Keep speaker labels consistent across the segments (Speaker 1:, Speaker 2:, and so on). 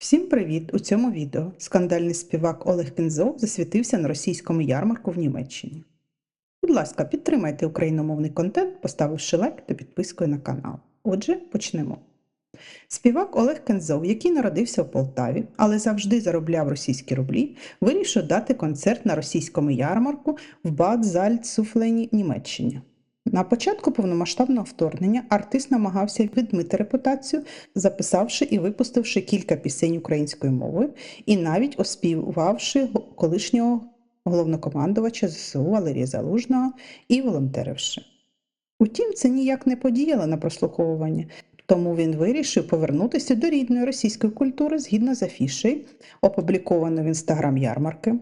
Speaker 1: Всім привіт! У цьому відео скандальний співак Олег Кензов засвітився на російському ярмарку в Німеччині. Будь ласка, підтримайте україномовний контент, поставивши лайк та підпискою на канал. Отже, почнемо. Співак Олег Кензов, який народився в Полтаві, але завжди заробляв російські рублі, вирішив дати концерт на російському ярмарку в Бад Зальцуфлені, Німеччині. На початку повномасштабного вторгнення артист намагався відмити репутацію, записавши і випустивши кілька пісень українською мовою, і навіть оспівавши колишнього головнокомандувача ЗСУ Валерія Залужного і волонтеривши. Утім, це ніяк не подіяло на прослуховування, тому він вирішив повернутися до рідної російської культури згідно з афішею, опублікованою в інстаграм ярмарки.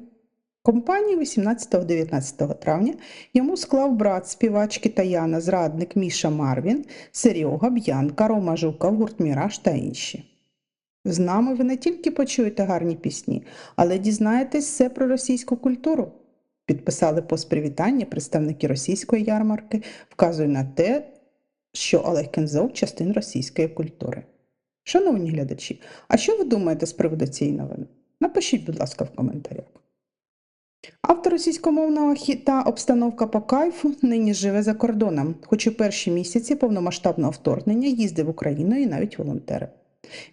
Speaker 1: Компанії 18-19 травня йому склав брат співачки Таяна, зрадник Міша Марвін, Серега, Б'янка, Рома Жуков, гурт Міраж та інші. З нами ви не тільки почуєте гарні пісні, але дізнаєтесь все про російську культуру. Підписали пост привітання представники російської ярмарки, вказує на те, що Олег Кензов частин російської культури. Шановні глядачі, а що ви думаєте з приводу цієї новини? Напишіть, будь ласка, в коментарях. Автор російськомовного хіта Обстановка по кайфу нині живе за кордоном, хоч у перші місяці повномасштабного вторгнення їздив Україною і навіть волонтери.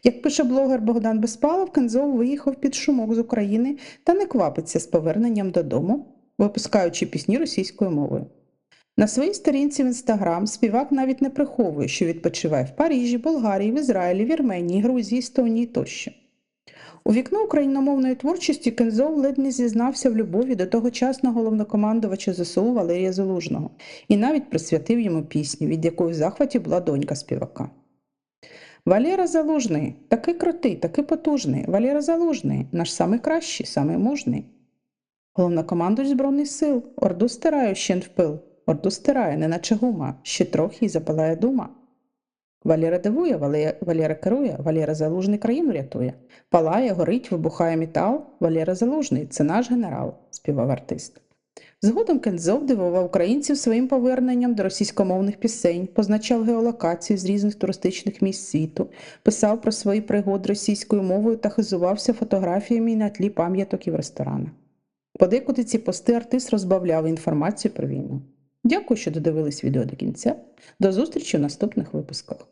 Speaker 1: Як пише блогер Богдан Безпалов, Кензов виїхав під шумок з України та не квапиться з поверненням додому, випускаючи пісні російською мовою. На своїй сторінці в інстаграм співак навіть не приховує, що відпочиває в Парижі, Болгарії, в Ізраїлі, Вірменії, Грузії, Естонії тощо. У вікно україномовної творчості Кензов ледь не зізнався в любові до тогочасного головнокомандувача ЗСУ Валерія Залужного і навіть присвятив йому пісню, від якої в захваті була донька співака. Валера Залужний, такий крутий, такий потужний. Валера Залужний, наш самий кращий, самий мужний. Головнокомандуюч Збройних сил, орду стираю ще в пил, орду стирає, неначе гума, ще трохи й запалає дума. Валера дивує, Валера керує, Валера Залужний країну рятує. Палає, горить, вибухає метал. Валера Залужний це наш генерал, співав артист. Згодом Кензов дивував українців своїм поверненням до російськомовних пісень, позначав геолокацію з різних туристичних місць світу, писав про свої пригоди російською мовою та хизувався фотографіями на тлі пам'яток і в ресторанах. Подекуди ці пости артист розбавляв інформацію про війну. Дякую, що додивились відео до кінця. До зустрічі у наступних випусках.